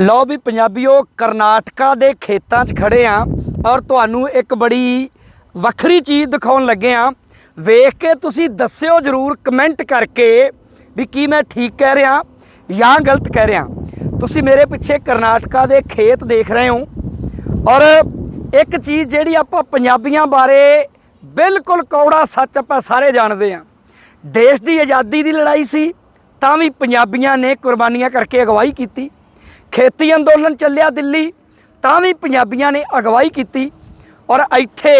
ਲਓ ਵੀ ਪੰਜਾਬੀਓ, ਕਰਨਾਟਕਾ ਦੇ ਖੇਤਾਂ 'ਚ ਖੜੇ ਆ ਔਰ ਤੁਹਾਨੂੰ ਇੱਕ ਬੜੀ ਵੱਖਰੀ ਚੀਜ਼ ਦਿਖਾਉਣ ਲੱਗੇ ਆ। ਵੇਖ ਕੇ ਤੁਸੀਂ ਦੱਸਿਓ ਜਰੂਰ, ਕਮੈਂਟ ਕਰਕੇ ਵੀ ਕੀ ਮੈਂ ਠੀਕ ਕਹਿ ਰਿਹਾ ਜਾਂ ਗਲਤ ਕਹਿ ਰਿਹਾ। ਤੁਸੀਂ ਮੇਰੇ ਪਿੱਛੇ ਕਰਨਾਟਕਾ ਦੇ ਖੇਤ ਦੇਖ ਰਹੇ ਹੋ ਔਰ ਇੱਕ ਚੀਜ਼ ਜਿਹੜੀ ਆਪਾਂ ਪੰਜਾਬੀਆਂ ਬਾਰੇ ਬਿਲਕੁਲ ਕੌੜਾ ਸੱਚ ਆਪਾਂ ਸਾਰੇ ਜਾਣਦੇ ਆ। ਦੇਸ਼ ਦੀ ਆਜ਼ਾਦੀ ਦੀ ਲੜਾਈ ਸੀ, ਤਾਂ ਵੀ ਪੰਜਾਬੀਆਂ ਨੇ ਕੁਰਬਾਨੀਆਂ ਕਰਕੇ ਅਗਵਾਈ ਕੀਤੀ। ਖੇਤੀ ਅੰਦੋਲਨ ਚੱਲਿਆ ਦਿੱਲੀ, ਤਾਂ ਵੀ ਪੰਜਾਬੀਆਂ ਨੇ ਅਗਵਾਈ ਕੀਤੀ। ਔਰ ਇੱਥੇ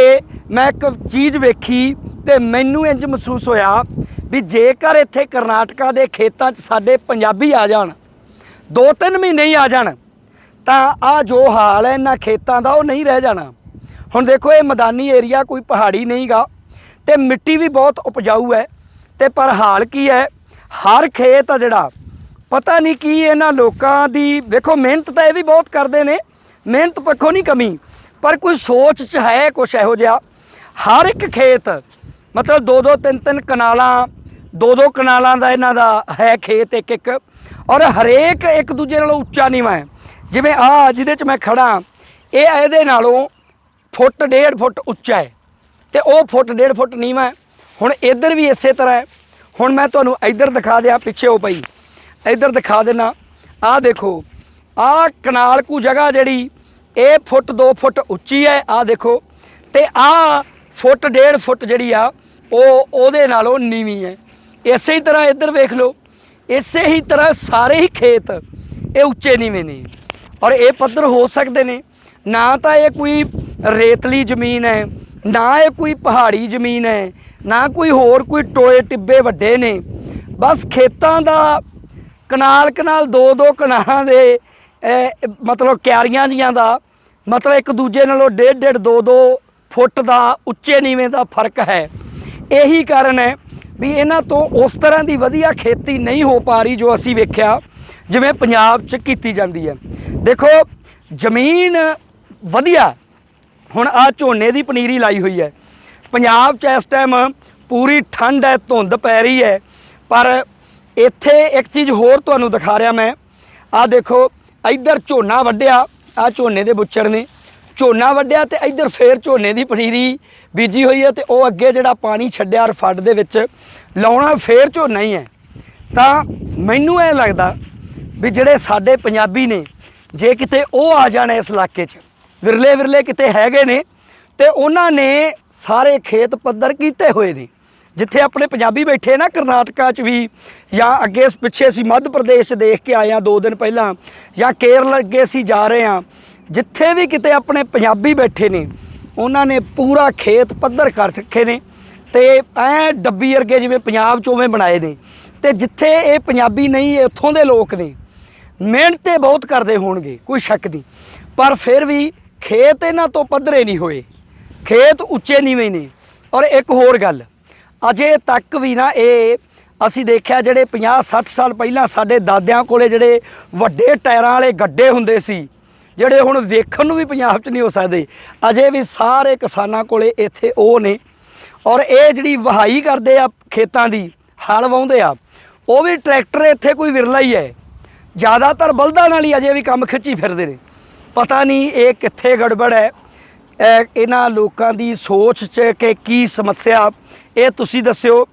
ਮੈਂ ਇੱਕ ਚੀਜ਼ ਵੇਖੀ ਤੇ ਮੈਨੂੰ ਇੰਜ ਮਹਿਸੂਸ ਹੋਇਆ ਵੀ ਜੇਕਰ ਇੱਥੇ ਕਰਨਾਟਕਾ ਦੇ ਖੇਤਾਂ 'ਚ ਸਾਡੇ ਪੰਜਾਬੀ ਆ ਜਾਣ ਦੋ ਤਿੰਨ ਮਹੀਨੇ ਹੀ ਆ ਜਾਣ, ਤਾਂ ਆ ਜੋ ਹਾਲ ਹੈ ਇਹਨਾਂ ਖੇਤਾਂ ਦਾ ਉਹ ਨਹੀਂ ਰਹਿ ਜਾਣਾ। ਹੁਣ ਦੇਖੋ, ਇਹ ਮੈਦਾਨੀ ਏਰੀਆ ਕੋਈ ਪਹਾੜੀ ਨਹੀਂਗਾ ਤੇ ਮਿੱਟੀ ਵੀ ਬਹੁਤ ਉਪਜਾਊ ਹੈ। ਤੇ ਪਰ ਹਾਲ ਕੀ ਹੈ? ਹਰ ਖੇਤ ਆ ਜਿਹੜਾ ਪਤਾ ਨਹੀਂ ਕੀ ਇਹਨਾਂ ਲੋਕਾਂ ਦੀ, ਵੇਖੋ ਮਿਹਨਤ ਤਾਂ ਇਹ ਵੀ ਬਹੁਤ ਕਰਦੇ ਨੇ, ਮਿਹਨਤ ਪੱਖੋਂ ਨਹੀਂ ਕਮੀ, ਪਰ ਕੋਈ ਸੋਚ ਚ ਹੈ ਕੁਛ ਇਹੋ ਜਿਹਾ? ਹਰ ਇੱਕ ਖੇਤ, ਮਤਲਬ ਦੋ ਦੋ ਤਿੰਨ ਤਿੰਨ ਕਨਾਲਾਂ, ਦੋ ਦੋ ਕਨਾਲਾਂ ਦਾ ਇਹਨਾਂ ਦਾ ਹੈ ਖੇਤ ਇੱਕ ਇੱਕ, ਔਰ ਹਰੇਕ ਇੱਕ ਦੂਜੇ ਨਾਲੋਂ ਉੱਚਾ ਨੀਵਾਂ ਹੈ ਜਿਵੇਂ ਆ, ਜਿਹਦੇ ਚ ਮੈਂ ਖੜਾ ਇਹ ਇਹਦੇ ਨਾਲੋਂ ਫੁੱਟ ਡੇਢ ਫੁੱਟ ਉੱਚਾ ਹੈ, ਤੇ ਉਹ ਫੁੱਟ ਡੇਢ ਫੁੱਟ ਨੀਵਾਂ ਹੈ ਹੁਣ ਇੱਧਰ ਵੀ ਇਸੇ ਤਰ੍ਹਾਂ ਹੈ। ਹੁਣ ਮੈਂ ਤੁਹਾਨੂੰ ਇੱਧਰ ਦਿਖਾ ਦਿਆਂ, ਪਿੱਛੇ ਉਹ ਪਈ। ਇੱਧਰ ਦਿਖਾ ਦੇਣਾ ਆਹ ਦੇਖੋ, ਆਹ ਕਨਾਲ ਕੂ ਜਗ੍ਹਾ ਜਿਹੜੀ, ਇਹ ਫੁੱਟ 2 ਫੁੱਟ ਉੱਚੀ ਹੈ, ਆਹ ਦੇਖੋ। ਤੇ ਆਹ ਫੁੱਟ ਡੇਢ ਫੁੱਟ ਜਿਹੜੀ ਆ, ਉਹ ਉਹਦੇ ਨਾਲੋਂ ਨੀਵੀਂ ਹੈ। ਇਸੇ ਹੀ ਤਰ੍ਹਾਂ ਇੱਧਰ ਵੇਖ ਲਓ, ਇਸੇ ਹੀ ਤਰ੍ਹਾਂ ਸਾਰੇ ਹੀ ਖੇਤ, ਇਹ ਉੱਚੇ ਨੀਵੇਂ ਨੇ। ਔਰ ਇਹ ਪੱਧਰ ਹੋ ਸਕਦੇ ਨੇ। ਨਾ ਤਾਂ ਇਹ ਕੋਈ ਰੇਤਲੀ ਜ਼ਮੀਨ ਹੈ, ਨਾ ਇਹ ਕੋਈ ਪਹਾੜੀ ਜ਼ਮੀਨ ਹੈ, ਨਾ ਕੋਈ ਹੋਰ ਕੋਈ ਟੋਏ ਟਿੱਬੇ ਵੱਡੇ ਨੇ। ਬਸ ਖੇਤਾਂ ਦਾ ਕਨਾਲ ਕਨਾਲ ਦੋ ਦੋ ਕਨਾਲਾਂ ਦੇ ਮਤਲਬ ਕਿਆਰੀਆਂ ਜੀਆਂ ਦਾ, ਮਤਲਬ ਇੱਕ ਦੂਜੇ ਨਾਲੋਂ ਡੇਢ ਡੇਢ ਦੋ ਦੋ ਫੁੱਟ ਦਾ, ਉੱਚੇ ਨੀਵੇਂ ਦਾ ਫ਼ਰਕ ਹੈ। ਇਹੀ ਕਾਰਨ ਹੈ ਵੀ ਇਹਨਾਂ ਤੋਂ ਉਸ ਤਰ੍ਹਾਂ ਦੀ ਵਧੀਆ ਖੇਤੀ ਨਹੀਂ ਹੋ ਪਾ ਰਹੀ ਜੋ ਅਸੀਂ ਵੇਖਿਆ, ਜਿਵੇਂ ਪੰਜਾਬ 'ਚ ਕੀਤੀ ਜਾਂਦੀ ਹੈ। ਦੇਖੋ, ਜ਼ਮੀਨ ਵਧੀਆ, ਹੁਣ ਆ ਝੋਨੇ ਦੀ ਪਨੀਰੀ ਲਾਈ ਹੋਈ ਹੈ। ਪੰਜਾਬ 'ਚ ਇਸ ਟਾਈਮ ਪੂਰੀ ਠੰਡ ਹੈ, ਧੁੰਦ ਪੈ ਰਹੀ ਹੈ, ਪਰ ਇੱਥੇ ਇੱਕ ਚੀਜ਼ ਹੋਰ ਤੁਹਾਨੂੰ ਦਿਖਾ ਰਿਹਾ ਮੈਂ। ਆ ਦੇਖੋ, ਇੱਧਰ ਝੋਨਾ ਵੱਢਿਆ ਆ ਝੋਨੇ ਦੇ ਬੁੱਚੜ ਨੇ। ਝੋਨਾ ਵੱਢਿਆ ਤੇ ਇੱਧਰ ਫੇਰ ਝੋਨੇ ਦੀ ਪਨੀਰੀ ਬੀਜੀ ਹੋਈ ਹੈ ਤੇ ਉਹ ਅੱਗੇ ਜਿਹੜਾ ਪਾਣੀ ਛੱਡਿਆ ਰਫੱਡ ਦੇ ਵਿੱਚ, ਲਾਉਣਾ ਫੇਰ ਝੋਨਾ ਹੀ ਹੈ। ਤਾਂ ਮੈਨੂੰ ਇਹ ਲੱਗਦਾ ਵੀ ਜਿਹੜੇ ਸਾਡੇ ਪੰਜਾਬੀ ਨੇ, ਜੇ ਕਿਤੇ ਉਹ ਆ ਜਾਣ ਇਸ ਇਲਾਕੇ 'ਚ, ਵਿਰਲੇ ਵਿਰਲੇ ਕਿਤੇ ਹੈਗੇ ਨੇ ਤੇ ਉਹਨਾਂ ਨੇ ਸਾਰੇ ਖੇਤ ਪੱਧਰ ਕੀਤੇ ਹੋਏ ਨੇ। ਜਿੱਥੇ ਆਪਣੇ ਪੰਜਾਬੀ ਬੈਠੇ ਨਾ ਕਰਨਾਟਕਾ 'ਚ ਵੀ, ਜਾਂ ਅੱਗੇ ਪਿੱਛੇ ਅਸੀਂ ਮੱਧ ਪ੍ਰਦੇਸ਼ 'ਚ ਦੇਖ ਕੇ ਆਏ ਆ ਦੋ ਦਿਨ ਪਹਿਲਾਂ, ਜਾਂ ਕੇਰਲ ਅੱਗੇ ਅਸੀਂ ਜਾ ਰਹੇ ਆ ਜਿੱਥੇ ਵੀ ਕਿਤੇ ਆਪਣੇ ਪੰਜਾਬੀ ਬੈਠੇ ਨੇ, ਉਹਨਾਂ ਨੇ ਪੂਰਾ ਖੇਤ ਪੱਧਰ ਕਰ ਰੱਖੇ ਨੇ, ਤੇ ਐ ਡੱਬੀ ਵਰਗੇ ਜਿਵੇਂ ਪੰਜਾਬ 'ਚ ਉਵੇਂ ਬਣਾਏ ਨੇ, ਤੇ ਜਿੱਥੇ ਇਹ ਪੰਜਾਬੀ ਨਹੀਂ, ਇਹ ਉੱਥੋਂ ਦੇ ਲੋਕ ਨੇ, ਮਿਹਨਤ ਤੇ ਬਹੁਤ ਕਰਦੇ ਹੋਣਗੇ, ਕੋਈ ਸ਼ੱਕ ਨਹੀਂ। ਪਰ ਫਿਰ ਵੀ ਖੇਤ ਇਹਨਾਂ ਤੋਂ ਪੱਧਰੇ ਨਹੀਂ ਹੋਏ, ਖੇਤ ਉੱਚੇ ਨੀਵੇਂ ਨੇ। ਔਰ ਇੱਕ ਹੋਰ ਗੱਲ ਅਜੇ ਤੱਕ ਵੀ ਨਾ ਇਹ ਅਸੀਂ ਦੇਖਿਆ ਜਿਹੜੇ 50 60 ਸਾਲ ਪਹਿਲਾਂ ਸਾਡੇ ਦਾਦਿਆਂ ਕੋਲੇ ਜਿਹੜੇ ਵੱਡੇ ਟਾਇਰਾਂ ਵਾਲੇ ਗੱਡੇ ਹੁੰਦੇ ਸੀ, ਜਿਹੜੇ ਹੁਣ ਵੇਖਣ ਨੂੰ ਵੀ ਪੰਜਾਬ 'ਚ ਨਹੀਂ ਹੋ ਸਕਦੇ, ਅਜੇ ਵੀ ਸਾਰੇ ਕਿਸਾਨਾਂ ਕੋਲੇ ਇੱਥੇ ਉਹ ਨੇ ਔਰ ਇਹ ਜਿਹੜੀ ਵਹਾਈ ਕਰਦੇ ਆ ਖੇਤਾਂ ਦੀ, ਹਲ ਵਾਉਂਦੇ ਆ, ਉਹ ਵੀ ਟਰੈਕਟਰ ਇੱਥੇ ਕੋਈ ਵਿਰਲਾ ਹੀ ਹੈ, ਜ਼ਿਆਦਾਤਰ ਬਲਦਾਂ ਨਾਲ ਹੀ ਅਜੇ ਵੀ ਕੰਮ ਖਿੱਚੀ ਫਿਰਦੇ ਨੇ, ਪਤਾ ਨਹੀਂ ਇਹ ਕਿੱਥੇ ਗੜਬੜ ਹੈ ਇਹਨਾਂ ਲੋਕਾਂ ਦੀ ਸੋਚ 'ਚ ਕਿ ਕੀ ਸਮੱਸਿਆ, ਇਹ ਤੁਸੀਂ ਦੱਸਿਓ।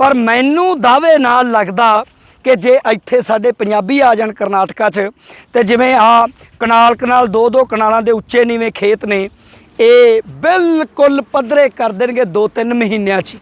ਪਰ ਮੈਨੂੰ ਦਾਅਵੇ ਨਾਲ ਲੱਗਦਾ ਕਿ ਜੇ ਇੱਥੇ ਸਾਡੇ ਪੰਜਾਬੀ ਆ ਜਾਣ ਕਰਨਾਟਕਾ 'ਚ, ਤੇ ਜਿਵੇਂ ਆ ਕਨਾਲ ਕਨਾਲ ਦੋ ਦੋ ਕਨਾਲਾਂ ਦੇ ਉੱਚੇ ਨੀਵੇਂ ਖੇਤ ਨੇ, ਇਹ ਬਿਲਕੁਲ ਪੱਧਰੇ ਕਰ ਦੇਣਗੇ ਦੋ ਤਿੰਨ ਮਹੀਨਿਆਂ 'ਚ